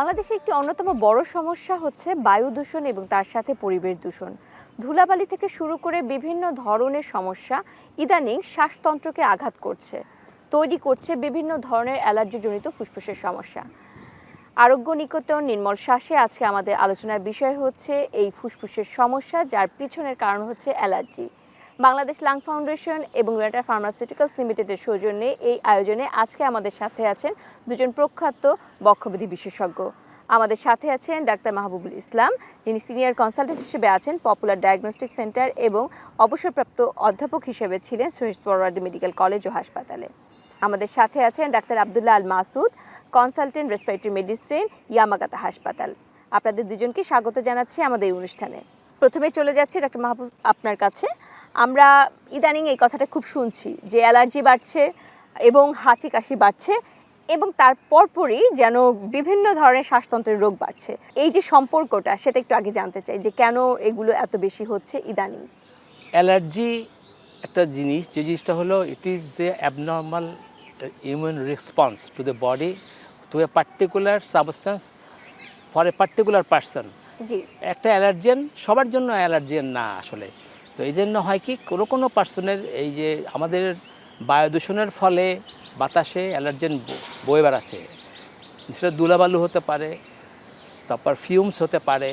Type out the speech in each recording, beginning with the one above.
বাংলাদেশে একটি অন্যতম বড় সমস্যা হচ্ছে বায়ু দূষণ এবং তার সাথে পরিবেশ দূষণ। ধুলাবালি থেকে শুরু করে বিভিন্ন ধরনের সমস্যা ইদানিং শ্বাসতন্ত্রকে আঘাত করছে। তৈরি করছে বিভিন্ন ধরনের অ্যালার্জিজনিত ফুসফুসের সমস্যা। আরোগ্য নিকেতন নির্মল শ্বাসে আজকে আমাদের আলোচনার বিষয় হচ্ছে এই ফুসফুসের সমস্যা, যার পিছনের কারণ হচ্ছে অ্যালার্জি। বাংলাদেশ লাং ফাউন্ডেশন এবং রেটা ফার্মাসিউটিক্যালস লিমিটেডের সৌজন্যে এই আয়োজনে আজকে আমাদের সাথে আছেন দুজন প্রখ্যাত বক্ষবিধি বিশেষজ্ঞ। আমাদের সাথে আছেন ডাক্তার মাহবুবুল ইসলাম, যিনি সিনিয়র কনসালটেন্ট হিসেবে আছেন পপুলার ডায়াগনস্টিক সেন্টার এবং অবসরপ্রাপ্ত অধ্যাপক হিসেবে ছিলেন শহীদ সোহরাওয়ার্দী মেডিকেল কলেজ ও হাসপাতালে। আমাদের সাথে আছেন doctor Abdullah Al Masud, consultant respiratory medicine, Yamagata হাসপাতাল। আপনাদের দুজনকে স্বাগত জানাচ্ছি আমাদের অনুষ্ঠানে। প্রথমে চলে যাচ্ছি ডাক্তার মাহবুব, আপনার কাছে। আমরা ইদানিং এই কথাটা খুব শুনছি যে অ্যালার্জি বাড়ছে এবং হাঁচি কাশি বাড়ছে এবং তার পরপরই যেন বিভিন্ন ধরনের শ্বাসতন্ত্রের রোগ বাড়ছে। এই যে সম্পর্কটা সেটা একটু আগে জানতে চাই যে কেন এগুলো এত বেশি হচ্ছে ইদানিং? অ্যালার্জি একটা জিনিস যে জিনিসটা হলো it is the abnormal immune response to the body to a particular substance for a particular person জি। একটা অ্যালার্জেন সবার জন্য অ্যালার্জেন না আসলে। তো এই জন্য হয় কি, কোনো কোনো পার্সনের এই যে আমাদের বায়ু দূষণের ফলে বাতাসে অ্যালার্জেন বয়ে বেড়াচ্ছে। সেটা দুলাবালু হতে পারে, তারপর ফিউমস হতে পারে,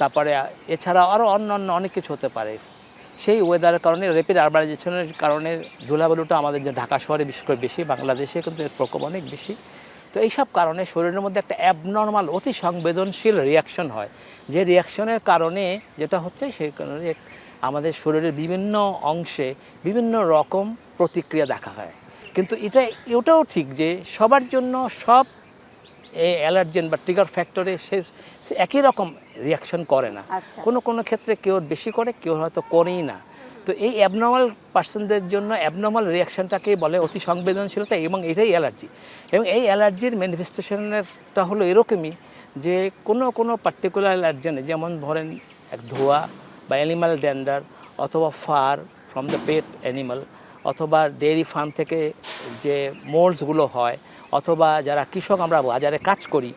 তারপরে এছাড়া আরও অন্য অন্য অনেক কিছু হতে পারে। সেই ওয়েদারের কারণে র্যাপিড আরবানাইজেশনের কারণে ধুলাবালুটা আমাদের যে ঢাকা শহরে বিশেষ করে বেশি, বাংলাদেশে কিন্তু এর প্রকোপ অনেক বেশি। তো এইসব কারণে শরীরের মধ্যে একটা অ্যাবনর্মাল অতি সংবেদনশীল রিয়াকশন হয়। যে রিয়াকশনের কারণে যেটা হচ্ছে সেই কারণে আমাদের শরীরের বিভিন্ন অংশে বিভিন্ন রকম প্রতিক্রিয়া দেখা হয়। কিন্তু এটা এটাও ঠিক যে সবার জন্য সব এই অ্যালার্জেন বা ট্রিগার ফ্যাক্টরে সে একই রকম রিয়াকশন করে না। আচ্ছা। কোনো কোনো ক্ষেত্রে কেউ বেশি করে কেউ হয়তো করেই না। তো এই অ্যাবনর্মাল পার্সনদের জন্য অ্যাবনর্মাল রিয়াকশনটাকেই বলে অতি সংবেদনশীলতা এবং এটাই অ্যালার্জি। এবং এই অ্যালার্জির ম্যানিফেস্টেশনেরটা হলো এরকমই যে কোনো কোনো পার্টিকুলার অ্যালার্জেনে যেমন ধরেন এক ধোয়া বা অ্যানিমাল ড্যান্ডার অথবা fur from the pet animal অথবা ডেয়ারি ফার্ম থেকে যে মোল্ডসগুলো হয় অথবা যারা কৃষক আমরা বাজারে কাজ করি,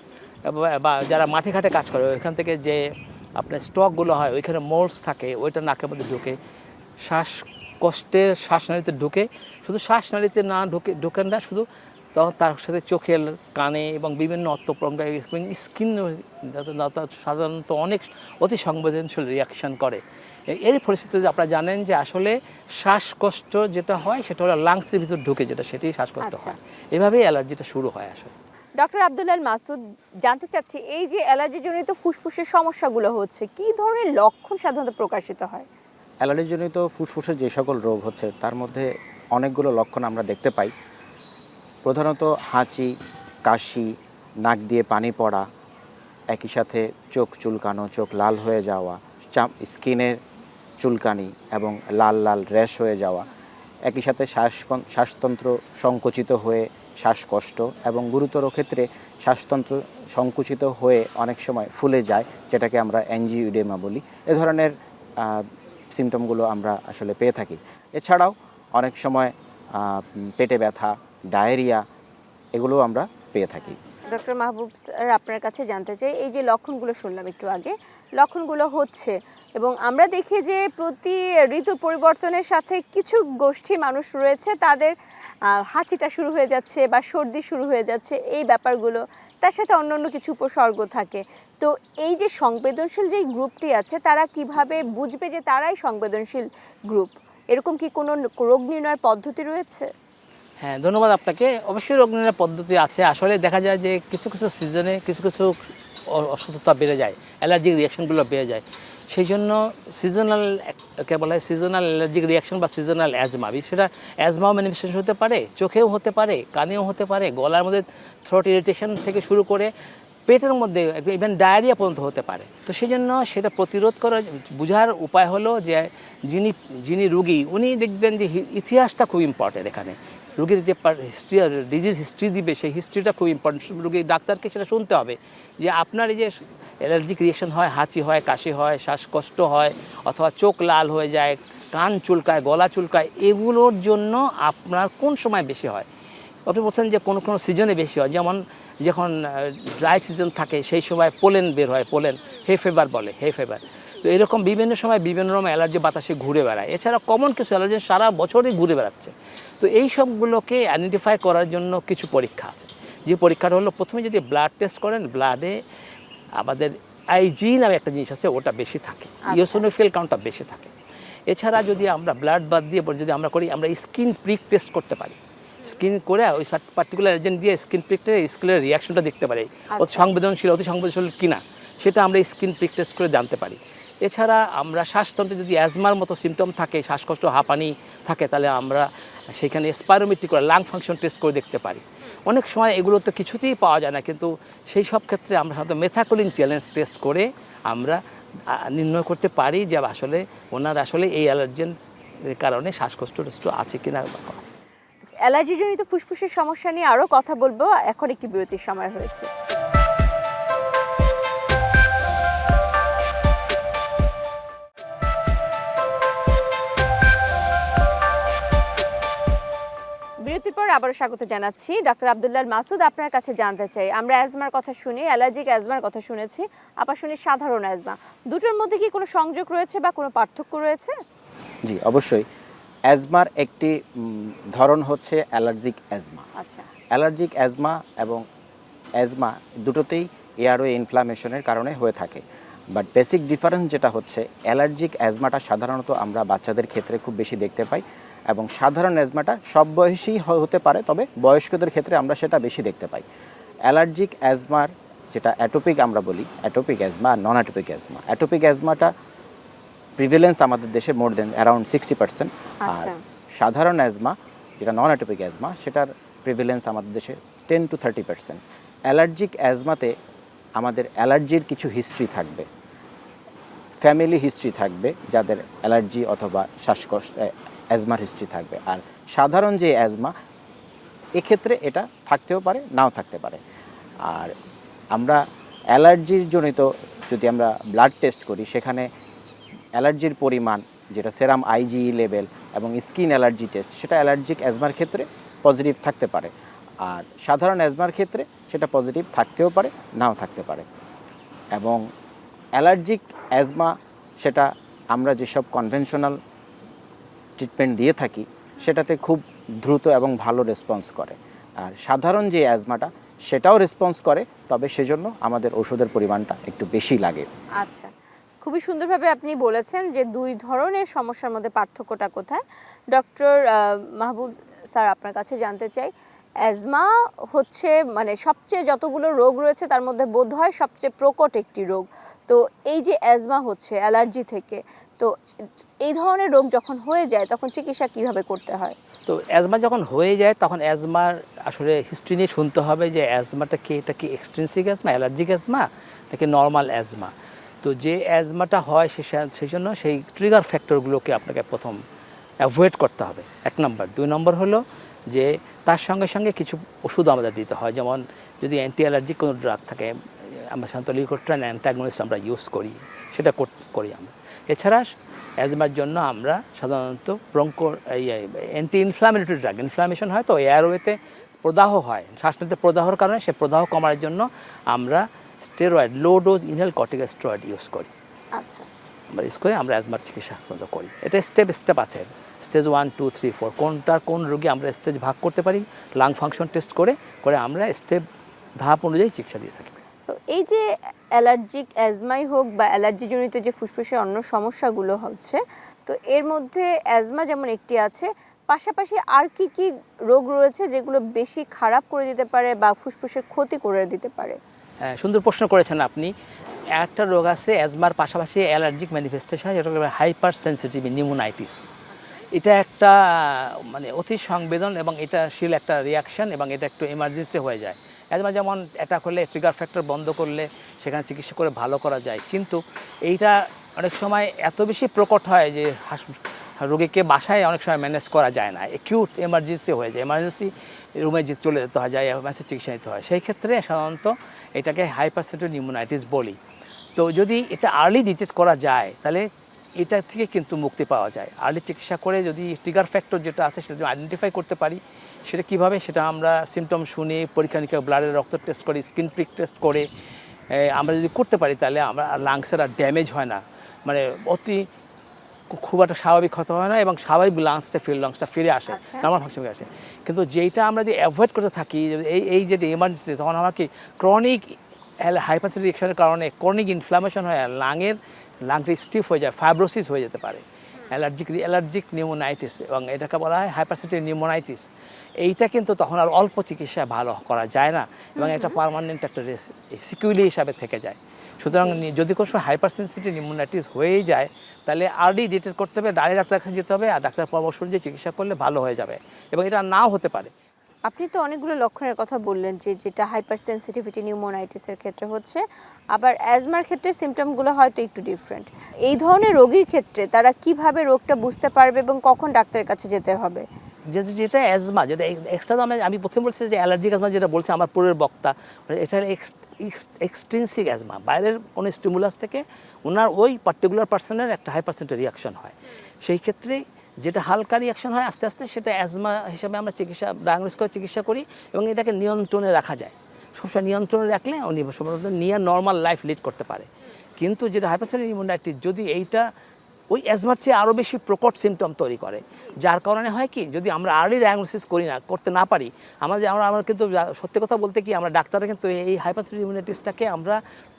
বা- যারা মাঠে ঘাটে কাজ করে, ওইখান থেকে যে আপনার স্টকগুলো হয়, ওইখানে মোল্ডস থাকে, ওইটা নাকের মধ্যে ঢুকে, শ্বাসকষ্টের শ্বাসনালীতে ঢুকে, শুধু শ্বাসনালীতে না ঢুকে, ঢুকেন না, শুধু তখন তার সাথে চোখের কানে এবং বিভিন্ন অর্থপ্রঙ্গ স্কিন সাধারণত অনেক অতি সংবেদনশীল রিয়াকশন করে। এর পরিস্থিতিতে আপনারা জানেন যে আসলে শ্বাসকষ্ট যেটা হয় সেটা হলো লাংসের ভিতর ঢুকে যেটা সেটাই শ্বাসকষ্ট আচ্ছা। হয়। এভাবেই অ্যালার্জিটা শুরু হয় আসলে। ডক্টর আবদুল্লাহ আল মাসুদ জানতে চাচ্ছি এই যে অ্যালার্জিজনিত ফুসফুসের সমস্যাগুলো হচ্ছে কি ধরনের লক্ষণ সাধারণত প্রকাশিত হয়? অ্যালার্জিজনিত ফুসফুসের যে সকল রোগ হচ্ছে তার মধ্যে অনেকগুলো লক্ষণ আমরা দেখতে পাই। প্রধানত হাঁচি, কাশি, নাক দিয়ে পানি পড়া, একই সাথে চোখ চুলকানো, চোখ লাল হয়ে যাওয়া স্কিনের চুলকানি এবং লাল লাল র্যাশ হয়ে যাওয়া, একই সাথে শ্বাস শ্বাসতন্ত্র সংকুচিত হয়ে শ্বাসকষ্ট এবং গুরুতর ক্ষেত্রে শ্বাসতন্ত্র সংকুচিত হয়ে অনেক সময় ফুলে যায়, যেটাকে আমরা অ্যাঞ্জিওডেমা বলি। এ ধরনের সিমটমগুলো আমরা আসলে পেয়ে থাকি। এছাড়াও অনেক সময় পেটে ব্যথা ডায়রিয়া এগুলোও আমরা পেয়ে থাকি। ডক্টর মাহবুব স্যার, আপনার কাছে জানতে চাই, এই যে লক্ষণগুলো শুনলাম একটু আগে, লক্ষণগুলো হচ্ছে এবং আমরা দেখি যে প্রতি ঋতু পরিবর্তনের সাথে কিছু গোষ্ঠী মানুষ রয়েছে, তাদের হাঁচিটা শুরু হয়ে যাচ্ছে বা সর্দি শুরু হয়ে যাচ্ছে, এই ব্যাপারগুলো, তার সাথে অন্য অন্য কিছু উপসর্গ থাকে। তো এই যে সংবেদনশীল যে গ্রুপটি আছে, তারা কীভাবে বুঝবে যে তারাই সংবেদনশীল গ্রুপ? এরকম কি কোনো রোগ নির্ণয়ের পদ্ধতি রয়েছে? হ্যাঁ ধন্যবাদ আপনাকে। অবশ্যই রোগ নির্ণয়ের পদ্ধতি আছে। আসলে দেখা যায় যে কিছু কিছু সিজনে কিছু কিছু অসুস্থতা বেড়ে যায় অ্যালার্জিক রিয়াকশনগুলো বেড়ে যায়। সেই জন্য সিজনাল কে বলা হয় সিজনাল অ্যালার্জিক রিয়াকশন বা সিজনাল অ্যাজমা সেটা অ্যাজমাও ম্যানিফেস্টেশন হতে পারে, চোখেও হতে পারে, কানেও হতে পারে, গলার মধ্যে থ্রোট ইরিটেশন থেকে শুরু করে পেটের মধ্যে ইভেন ডায়রিয়া পর্যন্ত হতে পারে। তো সেই জন্য সেটা প্রতিরোধ করার বোঝার উপায় হলো যে যিনি যিনি রুগী, উনি দেখবেন যে ইতিহাসটা খুব ইম্পর্টেন্ট এখানে। রুগীর যে হিস্ট্রি ডিজিজ হিস্ট্রি দিবে, সেই হিস্ট্রিটা খুব ইম্পর্টেন্ট রুগীর ডাক্তারকে সেটা শুনতে হবে যে আপনার এই যে অ্যালার্জিক রিয়েকশন হয়, হাঁচি হয়, কাশি হয়, শ্বাসকষ্ট হয়, অথবা চোখ লাল হয়ে যায়, কান চুলকায়, গলা চুলকায়, এগুলোর জন্য আপনার কোন সময় বেশি হয়? আপনি বলছেন যে কোনো কোনো সিজনে বেশি হয়। যেমন যখন ড্রাই সিজন থাকে, সেই সময় পোলেন বের হয়, পোলেন। হে ফেভার বলে, হে ফেভার তো এরকম বিভিন্ন সময় বিভিন্ন রকম অ্যালার্জি বাতাসে ঘুরে বেড়ায়। এছাড়া কমন কিছু অ্যালার্জি সারা বছরই ঘুরে বেড়াচ্ছে। তো এই সবগুলোকে আইডেন্টিফাই করার জন্য কিছু পরীক্ষা আছে। যে পরীক্ষাটা হলো প্রথমে যদি ব্লাড টেস্ট করেন ব্লাডে আমাদের আইজি নামে একটা জিনিস আছে ওটা বেশি থাকে। ইওসোনোফিল কাউন্টটা বেশি থাকে। এছাড়া যদি আমরা ব্লাড বাদ দিয়ে যদি আমরা করি আমরা স্কিন প্রিক টেস্ট করতে পারি। স্কিন করে ওই পার্টিকুলার এজেন্ট দিয়ে স্কিন প্রিকটা স্কিনের রিয়াকশনটা দেখতে পারি। অতি আচ্ছা। সংবেদনশীল অতি সংবেদনশীল কিনা সেটা আমরা স্কিন প্রিক টেস্ট করে জানতে পারি। এছাড়া আমরা শ্বাসতন্ত্রে যদি অ্যাজমার মতো সিমটম থাকে, শ্বাসকষ্ট, হাঁপানি থাকে, তাহলে আমরা সেখানে স্পাইরোমেট্রি করে লাং ফাংশন টেস্ট করে দেখতে পারি। অনেক সময় এগুলো তো কিছুতেই পাওয়া যায় না, কিন্তু সেই সব ক্ষেত্রে আমরা সাধারণত মেথাকোলিন চ্যালেঞ্জ টেস্ট করে আমরা নির্ণয় করতে পারি যে আসলে ওনার আসলে এই অ্যালার্জেন কারণে শ্বাসকষ্ট টষ্ট আছে বা কম। অ্যালার্জিজনিত ফুসফুসের সমস্যা নিয়ে আরও কথা বলব। এখন একটি বিরতির সময় হয়েছে। বিরতির পর আবারও স্বাগত জানাচ্ছি। ডক্টর আবদুল্লাহ মাসুদ আপনার কাছে জানতে চাই। আমরা অ্যাজমার কথা শুনি অ্যালার্জিক অ্যাজমার কথা শুনেছি। আবার শুনি সাধারণ অ্যাজমা। দুটোর মধ্যে কি কোনো সংযোগ রয়েছে বা কোনো পার্থক্য রয়েছে? জি অবশ্যই। অ্যাজমার একটি ধরন হচ্ছে অ্যালার্জিক অ্যাজমা। আচ্ছা। অ্যালার্জিক অ্যাজমা এবং অ্যাজমা দুটোতেই এয়ারওয়ে ইনফ্লামেশনের কারণে হয়ে থাকে। বাট বেসিক ডিফারেন্স যেটা হচ্ছে অ্যালার্জিক অ্যাজমাটা সাধারণত আমরা বাচ্চাদের ক্ষেত্রে খুব বেশি দেখতে পাই। এবং সাধারণ অ্যাজমাটা সব বয়সী হ- হতে পারে তবে বয়স্কদের ক্ষেত্রে আমরা সেটা বেশি দেখতে পাই। অ্যালার্জিক অ্যাজমার যেটা অ্যাটোপিক আমরা বলি অ্যাটোপিক অ্যাজমা আর নন অ্যাটোপিক অ্যাজমা অ্যাটোপিক অ্যাজমাটা প্রিভিলেন্স আমাদের দেশে more than around sixty percent আর। সাধারণ অ্যাজমা যেটা নন অ্যাটোপিক অ্যাজমা সেটার প্রিভিলেন্স আমাদের দেশে ten to thirty percent allergic অ্যাজমাতে আমাদের অ্যালার্জির কিছু হিস্ট্রি থাকবে। ফ্যামিলি হিস্ট্রি থাকবে যাদের অ্যালার্জি অথবা শ্বাসকষ্ট অ্যাজমার হিস্ট্রি থাকবে। আর সাধারণ যে অ্যাজমা এক্ষেত্রে এটা থাকতেও পারে, নাও থাকতে পারে। আর আমরা অ্যালার্জির জনিত যদি আমরা ব্লাড টেস্ট করি, সেখানে অ্যালার্জির পরিমাণ, যেটা সেরাম আইজিই লেভেল এবং স্কিন অ্যালার্জি টেস্ট সেটা অ্যালার্জিক অ্যাজমার ক্ষেত্রে পজিটিভ থাকতে পারে। আর সাধারণ অ্যাজমার ক্ষেত্রে সেটা পজিটিভ থাকতেও পারে, নাও থাকতে পারে। এবং অ্যালার্জিক অ্যাজমা সেটা আমরা যেসব কনভেনশনাল ট্রিটমেন্ট দিয়ে থাকি, সেটাতে খুব দ্রুত এবং ভালো রেসপন্স করে। আর সাধারণ যে অ্যাজমাটা সেটাও রেসপন্স করে, তবে সেজন্য আমাদের ওষুধের পরিমাণটা একটু বেশি লাগে। আচ্ছা। খুবই সুন্দরভাবে আপনি বলেছেন যে দুই ধরনের সমস্যার মধ্যে পার্থক্যটা কোথায়। ডক্টর মাহবুব স্যার আপনার কাছে জানতে চাই অ্যাজমা হচ্ছে মানে সবচেয়ে যতগুলো রোগ রয়েছে তার মধ্যে বোধ হয় সবচেয়ে প্রকট একটি রোগ। তো এই যে অ্যাজমা হচ্ছে, অ্যালার্জি থেকে, তো এই ধরনের রোগ যখন হয়ে যায়, তখন চিকিৎসা কীভাবে করতে হয়? তো অ্যাজমা যখন হয়ে যায়, তখন অ্যাজমার আসলে হিস্ট্রি নিয়ে শুনতে হবে যে অ্যাজমাটা কি, এটা কি এক্সটেন্সিভ অ্যাজমা অ্যালার্জিক অ্যাজমা নাকি নর্মাল অ্যাজমা তো যে অ্যাজমাটা হয় সেই জন্য সেই ট্রিগার ফ্যাক্টরগুলোকে আপনাকে প্রথম অ্যাভয়েড করতে হবে। এক নম্বর। দুই নম্বর হলো যে তার সঙ্গে সঙ্গে কিছু ওষুধ আমাদের দিতে হয়। যেমন যদি অ্যান্টি অ্যালার্জিক কোনো ড্রাগ থাকে আমরা সাধারণত লিকোট্রান অ্যান্টাগনিস্ট আমরা ইউজ করি সেটা করি আমরা। এছাড়া অ্যাজমার জন্য আমরা সাধারণত broncho anti inflammatory drug inflammation হয় তো এয়ারওয়েতে প্রদাহ হয়। শ্বাস নিতে প্রদাহর কারণে সে প্রদাহ কমার জন্য আমরা steroid low dose inhale corticosteroid use করি। আচ্ছা। আমরা ইউজ করে আমরা অ্যাজমার চিকিৎসা পর্যন্ত করি। এটা স্টেপ স্টেপ আছে। Stage one two three four কোনটা কোন রোগী আমরা স্টেজ ভাগ করতে পারি লাং ফাংশন টেস্ট করে করে আমরা স্টেপ ধাপ অনুযায়ী চিকিৎসা দিয়ে থাকি। তো এই যে অ্যালার্জিক অ্যাজমাই হোক বা অ্যালার্জিজনিত যে ফুসফুসের অন্য সমস্যাগুলো হচ্ছে তো এর মধ্যে অ্যাজমা যেমন একটি আছে পাশাপাশি আর কি কি রোগ রয়েছে যেগুলো বেশি খারাপ করে দিতে পারে বা ফুসফুসের ক্ষতি করে দিতে পারে? হ্যাঁ, সুন্দর প্রশ্ন করেছেন আপনি। একটা রোগ আছে অ্যাজমার পাশাপাশি অ্যালার্জিক ম্যানিফেস্টেশন যেটা হাইপার সেন্সিটিভ নিউমোনাইটিস। এটা একটা মানে অতি সংবেদন এবং এটা শিল একটা রিয়াকশন এবং এটা একটু এমার্জেন্সি হয়ে যায়। যেমন অ্যাটাক হলে ট্রিগার ফ্যাক্টর বন্ধ করলে সেখানে চিকিৎসা করে ভালো করা যায়। কিন্তু এইটা অনেক সময় এত বেশি প্রকট হয় যে রোগীকে বাসায় অনেক সময় ম্যানেজ করা যায় না। একিউট এমার্জেন্সি হয়ে যায়। এমার্জেন্সি রুমে চলে যেতে হয়, যায় এমার্জেন্সি চিকিৎসা নিতে হয়। সেই ক্ষেত্রে সাধারণত এটাকে হাইপারসেন্টিভ নিউমোনাইটিস বলি। তো যদি এটা আর্লি ডিটেক্ট করা যায়, তাহলে এটা থেকে কিন্তু মুক্তি পাওয়া যায়। আর্লি চিকিৎসা করে যদি ট্রিগার ফ্যাক্টর যেটা আছে সেটা যদি আইডেন্টিফাই করতে পারি সেটা কীভাবে? সেটা আমরা সিমটম শুনে পরীক্ষা নিরীক্ষা ব্লাডের রক্ত টেস্ট করি স্কিন প্রিক টেস্ট করে আমরা যদি করতে পারি তাহলে আমরা লাংসের আর ড্যামেজ হয় না। মানে অতি খুব একটা স্বাভাবিক হতে হয় না এবং স্বাভাবিক লাংসটা ফিল লাংসটা ফিরে আসে আচ্ছা। নর্মাল ফাংশনে আসে। কিন্তু যেইটা আমরা যদি অ্যাভয়েড করতে থাকি এই এই যেটা ইমার্জেন্সি তখন আমার কি ক্রনিক হাইপাসিটি রিয়েকশনের কারণে ক্রনিক ইনফ্লামেশন হয় লাঙের লাংটা স্টিফ হয়ে যায় ফাইব্রোসিস হয়ে যেতে পারে। অ্যালার্জিক অ্যালার্জিক নিউমোনাইটিস এবং এটাকে বলা হয় হাইপাসিটি নিউমোনাইটিস এইটা কিন্তু তখন আর অল্প চিকিৎসা ভালো করা যায় না এবং এটা পার্মানেন্ট একটা সিকিউলি হিসাবে থেকে যায়। সুতরাং যদি কোনো সময় নিউমোনাইটিস হয়েই যায় তাহলে আর্লি ডিটেক্ট করতে হবে ডাইরেক্ট ডাক্তার কাছে যেতে হবে আর ডাক্তার পরামর্শ অনুযায়ী চিকিৎসা করলে ভালো হয়ে যাবে। এবং এটা নাও হতে পারে। আপনি তো অনেকগুলো লক্ষণের কথা বললেন যে যেটা হাইপার সেন্সিটিভিটি নিউমোনাইটিসের ক্ষেত্রে হচ্ছে। আবার অ্যাজমার ক্ষেত্রে সিমটমগুলো হয়তো একটু ডিফারেন্ট এই ধরনের রোগীর ক্ষেত্রে তারা কীভাবে রোগটা বুঝতে পারবে এবং কখন ডাক্তারের কাছে যেতে হবে? যেটা অ্যাজমা যেটা এক্সট্রা আমি আমি প্রথমে বলছি যে অ্যালার্জিক অ্যাজমা যেটা বলছে, আমার পূর্বের বক্তা মানে এটা এক্সট্রিনসিক অ্যাজমা বাইরের কোনো স্টিমুলাস থেকে ওনার ওই পার্টিকুলার পার্সনের একটা হাই পার্সেন্টের রিয়াকশন হয়। সেই ক্ষেত্রে যেটা হালকা রিয়াকশন হয়, আস্তে আস্তে সেটা অ্যাজমা হিসাবে আমরা চিকিৎসা ডায়াগনোস করে চিকিৎসা করি এবং এটাকে নিয়ন্ত্রণে রাখা যায়। সবসময় নিয়ন্ত্রণে রাখলে উনি সম্ভবত নিয়ে নর্মাল লাইফ লিড করতে পারে। কিন্তু যেটা হাইপারসেন্ট ইমিউনাইটিস যদি এইটা ওই অ্যাজমার চেয়ে আরও বেশি প্রকট সিমটম তৈরি করে, যার কারণে হয় কি, যদি আমরা আর্লি ডায়াগনোসিস করি না, করতে না পারি আমাদের আমরা আমরা কিন্তু সত্যি কথা বলতে কি, আমরা ডাক্তাররা কিন্তু এই হাইপারসেন্ট ইমিউনিটিসটাকে আমরা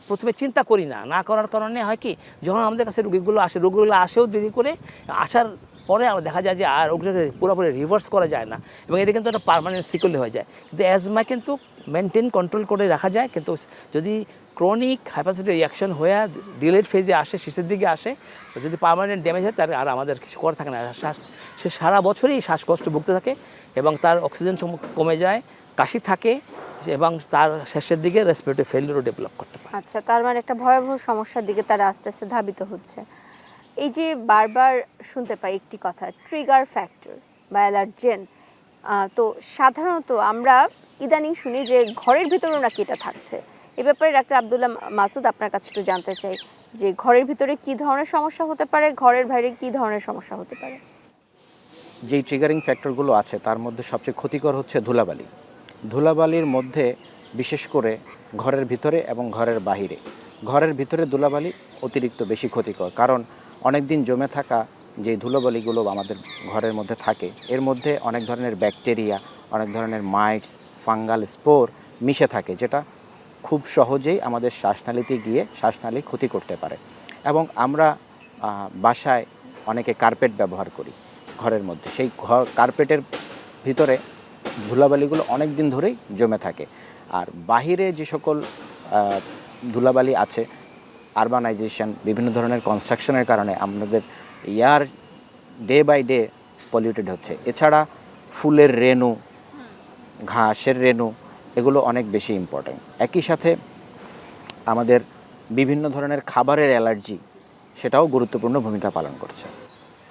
প্রথমে চিন্তা করি না। না করার কারণে হয় কি, যখন আমাদের কাছে রোগীগুলো আসে, রোগগুলো আসেও দেরি করে আসার পরে আমরা দেখা যায় যে আর ওগুলোকে পুরোপুরি রিভার্স করা যায় না। এবং এটা কিন্তু একটা পারমানেন্ট সিকুলে হয়ে যায়। কিন্তু অ্যাজমা কিন্তু মেনটেন কন্ট্রোল করে রাখা যায়। কিন্তু যদি ক্রনিক হাইপাসিটি রিয়াকশন হয়ে ডিলেড ফেজে আসে শেষের দিকে আসে, যদি পারমানেন্ট ড্যামেজ হয় তাহলে আর আমাদের কিছু করা থাকে না। শ্বাস, সে সারা বছরই শ্বাসকষ্ট ভুগতে থাকে এবং তার অক্সিজেন কমে যায়, কাশি থাকে এবং তার শেষের দিকে রেসপিরেটরি ফেলিয়ারও ডেভেলপ করতে পারে। আচ্ছা তার মানে একটা ভয়াবহ সমস্যার দিকে তারা আস্তে আস্তে ধাবিত হচ্ছে। এই যে বারবার শুনতে পাই একটি কথা ট্রিগার ফ্যাক্টর বা অ্যালার্জেন তো সাধারণত আমরা ইদানিং শুনি যে ঘরের ভিতরেও নাকি এটা থাকছে। এ ব্যাপারে ডাক্তার আবদুল্লাহ মাসুদ আপনার কাছে একটু জানতে চাই যে ঘরের ভিতরে কি ধরনের সমস্যা হতে পারে, ঘরের বাইরে কি ধরনের সমস্যা হতে পারে? যেই ট্রিগারিং ফ্যাক্টরগুলো আছে, তার মধ্যে সবচেয়ে ক্ষতিকর হচ্ছে ধুলাবালি। ধুলাবালির মধ্যে বিশেষ করে ঘরের ভিতরে এবং ঘরের বাহিরে। ঘরের ভিতরে ধুলাবালি অতিরিক্ত বেশি ক্ষতিকর, কারণ অনেক দিন জমে থাকা যে ধুলোবালিগুলো আমাদের ঘরের মধ্যে থাকে, এর মধ্যে অনেক ধরনের ব্যাকটেরিয়া, অনেক ধরনের মাইটস, ফাঙ্গাল স্পোর মিশে থাকে, যেটা খুব সহজেই আমাদের শ্বাসনালীতে গিয়ে শ্বাসনালী ক্ষতি করতে পারে। এবং আমরা বাসায় অনেকে কার্পেট ব্যবহার করি ঘরের মধ্যে। সেই ঘর, কার্পেটের ভিতরে ধুলাবালিগুলো অনেক দিন ধরেই জমে থাকে। আর বাহিরে যে সকল ধুলাবালি আছে আরবানাইজেশন বিভিন্ন ধরনের কনস্ট্রাকশনের কারণে আমাদের air day by day polluted হচ্ছে। এছাড়া ফুলের রেণু, ঘাসের রেণু, এগুলো অনেক বেশি ইম্পর্ট্যান্ট একই সাথে আমাদের বিভিন্ন ধরনের খাবারের অ্যালার্জি, সেটাও গুরুত্বপূর্ণ ভূমিকা পালন করছে।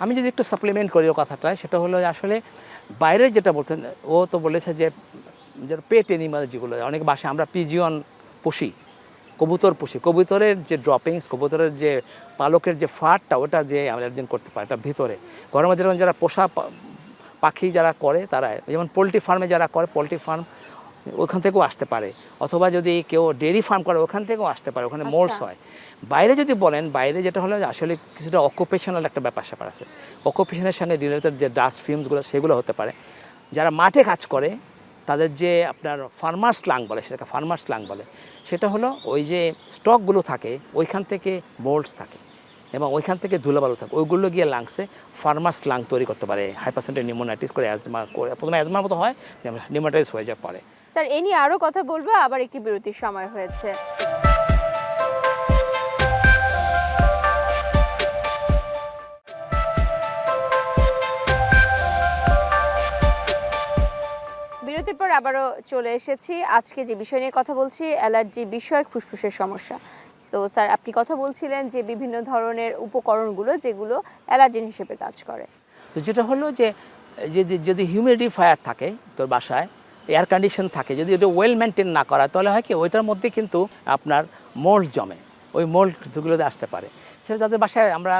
আমি যদি একটু সাপ্লিমেন্ট করি ও কথাটা, সেটা হলো আসলে বাইরের যেটা বলছেন, ও তো বলেছে যে পেট অ্যানিমাল যেগুলো, অনেক বাসায় আমরা পিজিয়ন পুষি। কবুতর পুষি। কবুতরের যে ড্রপিংস কবুতরের যে পালকের যে ফাটটা ওটা যে অ্যালার্জেন করতে পারে এটা ভিতরে। ঘরের মধ্যে যেমন যারা পোষা পাখি যারা করে তারা যেমন পোলট্রি ফার্মে যারা করে পোলট্রি ফার্ম ওখান থেকেও আসতে পারে। অথবা যদি কেউ ডেয়ারি ফার্ম করে ওখান থেকেও আসতে পারে ওখানে আচ্ছা। মোলস হয়। বাইরে যদি বলেন বাইরে যেটা হলো আসলে কিছুটা অকুপেশনাল একটা ব্যাপার স্যাপার আছে। অকুপেশনের সঙ্গে রিলেটেড যে ডাস্ট ফিল্মসগুলো সেগুলো হতে পারে। যারা মাঠে কাজ করে তাদের যে আপনার ফার্মার্স লাং বলে, সেটাকে ফার্মার্স লাং বলে, সেটা হলো ওই যে স্টকগুলো থাকে, ওইখান থেকে মোল্ডস থাকে এবং ওইখান থেকে ধুলাবালু থাকে। ওইগুলো গিয়ে লাংসে ফার্মার্স লাং তৈরি করতে পারে। হাইপারসেন্টের নিউমোনাইটিস করে অ্যাজমা করে, প্রথমে অ্যাজমার মতো হয় নিউমোনাইটিস হয়ে যায় পরে। স্যার, এ নিয়ে আরও কথা বলব, আবার একটি বিরতির সময় হয়েছে। আবারও চলে এসেছি। আজকে যে বিষয় নিয়ে কথা বলছি, অ্যালার্জি বিষয়ক ফুসফুসের সমস্যা। তো স্যার, আপনি কথা বলছিলেন যে বিভিন্ন ধরনের উপকরণগুলো যেগুলো অ্যালার্জেন হিসেবে কাজ করে। তো যেটা হলো যে, যদি যদি হিউমিডিফায়ার থাকে তোর বাসায় এয়ার কন্ডিশন থাকে, যদি ওটা ওয়েল মেনটেন না করা তাহলে হয় কি, ওইটার মধ্যে কিন্তু আপনার মোল্ড জমে। ওই মোল্ডগুলোতে আসতে পারে। সেটা যাদের বাসায় আমরা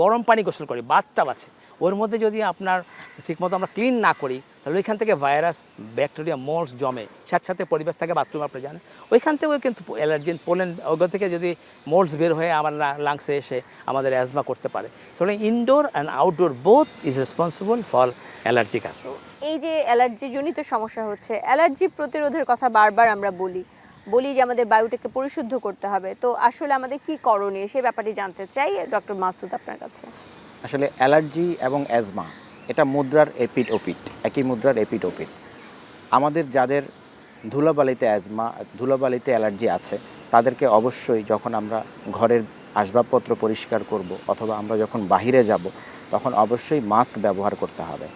গরম পানি গোসল করি বাথটাব আছে ওর মধ্যে যদি আপনার ঠিকমতো আমরা ক্লিন না করি, তাহলে ওইখান থেকে ভাইরাস ব্যাকটেরিয়া মোলস জমে, সাথে সাথে পরিবেশ থাকে বাথরুম আপনি জানেন। ওইখান থেকেও কিন্তু অ্যালার্জেন পোলেন ওগুলো থেকে যদি মোলস বের হয়ে আমার লাংসে এসে আমাদের অ্যাজমা করতে পারে। তাহলে indoor and outdoor both is responsible for allergic আসো এই যে অ্যালার্জি জনিত সমস্যা হচ্ছে অ্যালার্জি প্রতিরোধের কথা বারবার আমরা বলি। বলি যে আমাদের বায়ুটাকে পরিশুদ্ধ করতে হবে। তো আসলে আমাদের কি করণীয় সেই ব্যাপারটি জানতে চাই ডক্টর মাসুদ আপনার কাছে। আসলে অ্যালার্জি এবং অ্যাজমা, এটা মুদ্রার এপিট ওপিট একই মুদ্রার এপিট ওপিট আমাদের যাদের ধুলাবালিতে অ্যাজমা, ধুলাবালিতে অ্যালার্জি আছে, তাদেরকে অবশ্যই যখন আমরা ঘরের আসবাবপত্র পরিষ্কার করব অথবা আমরা যখন বাহিরে যাব, তখন অবশ্যই মাস্ক ব্যবহার করতে হবে।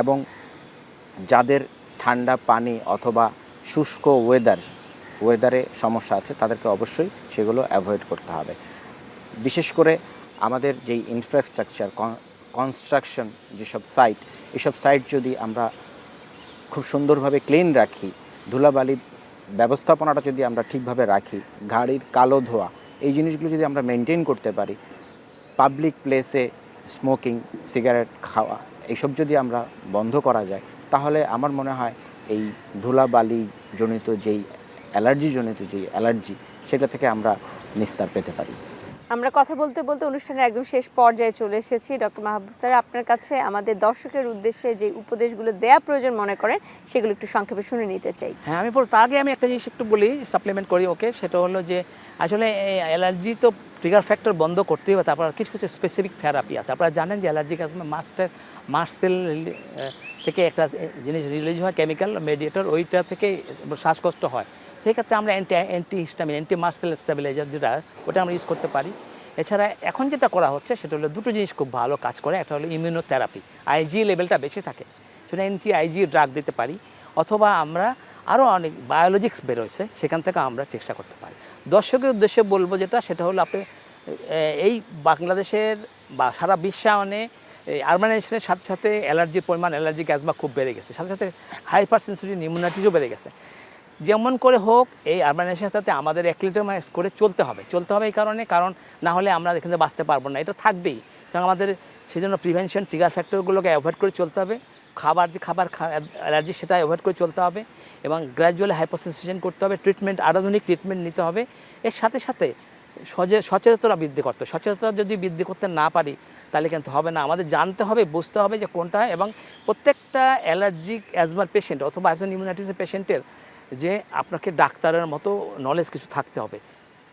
এবং যাদের ঠান্ডা পানি অথবা শুষ্ক ওয়েদার ওয়েদারে সমস্যা আছে, তাদেরকে অবশ্যই সেগুলো অ্যাভয়েড করতে হবে। বিশেষ করে আমাদের যেই ইনফ্রাস্ট্রাকচার কনস্ট্রাকশন যেসব সাইট এসব সাইট যদি আমরা খুব সুন্দরভাবে ক্লিন রাখি, ধুলাবালি ব্যবস্থাপনাটা যদি আমরা ঠিকভাবে রাখি, গাড়ির কালো ধোয়া, এই জিনিসগুলো যদি আমরা মেনটেন করতে পারি পাবলিক প্লেসে স্মোকিং সিগারেট খাওয়া এইসব যদি আমরা বন্ধ করা যায়, তাহলে আমার মনে হয় এই ধুলাবালি জনিত যেই অ্যালার্জি জনিত যেই অ্যালার্জি সেটা থেকে আমরা নিস্তার পেতে পারি। আমরা কথা বলতে বলতে অনুষ্ঠানের একদম শেষ পর্যায়ে চলে এসেছি। ডক্টর মাহবুব স্যার, আপনার কাছে আমাদের দর্শকের উদ্দেশ্যে যে উপদেশগুলো দেয়া প্রয়োজন মনে করেন, সেগুলো একটু সংক্ষেপে শুনে নিতে চাই। হ্যাঁ আমি বল তার আগে আমি একটা জিনিস একটু বলি সাপ্লিমেন্ট করি ওকে সেটা হলো যে, আসলে অ্যালার্জি তো ট্রিগার ফ্যাক্টর বন্ধ করতেই হবে, তারপর কিছু কিছু স্পেসিফিক থেরাপি আছে। আপনারা জানেন যে allergic asthma master mast cell থেকে একটা জিনিস রিলিজ হয় কেমিক্যাল মেডিয়েটর ওইটা থেকে শ্বাসকষ্ট হয়। সেক্ষেত্রে আমরা anti antihistamine anti mast cell stabiliser যেটা, ওটা আমরা ইউজ করতে পারি। এছাড়া এখন যেটা করা হচ্ছে, সেটা হলো দুটো জিনিস খুব ভালো কাজ করে, একটা হলো ইমিউনোথেরাপি আইজি লেভেলটা বেশি থাকে, সেটা অ্যান্টি আইজি ড্রাগ দিতে পারি, অথবা আমরা আরও অনেক বায়োলজিক্স বেরোয়ছে, সেখান থেকে আমরা চেষ্টা করতে পারি। দর্শকের উদ্দেশ্যে বলব যেটা, সেটা হলো আপনি এই বাংলাদেশের বা সারা বিশ্বায়নে আরবানাইজেশনের সাথে সাথে অ্যালার্জির পরিমাণ অ্যালার্জিক অ্যাজমা খুব বেড়ে গেছে। সাথে সাথে হাইপার সেন্সিটিভ ইমিউনিটিও বেড়ে গেছে। যেমন করে হোক, এই আরবানাইজেশনের সাথে আমাদের অ্যাক্লিটোমাইজ করে চলতে হবে। চলতে হবে এই কারণে, কারণ না হলে আমরা এখান বাঁচতে পারব না। এটা থাকবেই। কারণ আমাদের সেই জন্য প্রিভেনশন ট্রিগার ফ্যাক্টরগুলোকে অ্যাভয়েড করে চলতে হবে। খাবার যে খাবার অ্যালার্জি সেটা অ্যাভয়েড করে চলতে হবে এবং গ্র্যাজুয়ালি হাইপোসেন্সেশন করতে হবে। ট্রিটমেন্ট আধুনিক ট্রিটমেন্ট নিতে হবে। এর সাথে সাথে সজে সচেতনতা বৃদ্ধি করতে সচেতনতা যদি বৃদ্ধি করতে না পারি, তাহলে কিন্তু হবে না। আমাদের জানতে হবে, বুঝতে হবে যে কোনটা এবং প্রত্যেকটা অ্যালার্জিক অ্যাজমার পেশেন্ট অথবা একজন ইমিউনাইটিসের পেশেন্টের যে আপনাকে ডাক্তারের মতো নলেজ কিছু থাকতে হবে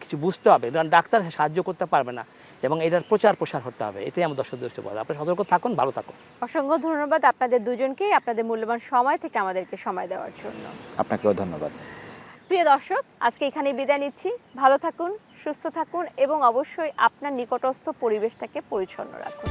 কিছু বুঝতে হবে। কারণ ডাক্তার সাহায্য করতে পারবে না এবং এটার প্রচার প্রসার হতে হবে এটাই আমার দর্শক দৃষ্টি বলে। আপনি সতর্ক থাকুন ভালো থাকুন। অসংখ্য ধন্যবাদ আপনাদের দুজনকেই আপনাদের মূল্যবান সময় থেকে আমাদেরকে সময় দেওয়ার জন্য। আপনাকেও ধন্যবাদ। প্রিয় দর্শক আজকে এখানে বিদায় নিচ্ছি। ভালো থাকুন সুস্থ থাকুন এবং অবশ্যই আপনার নিকটস্থ পরিবেশটাকে পরিচ্ছন্ন রাখুন।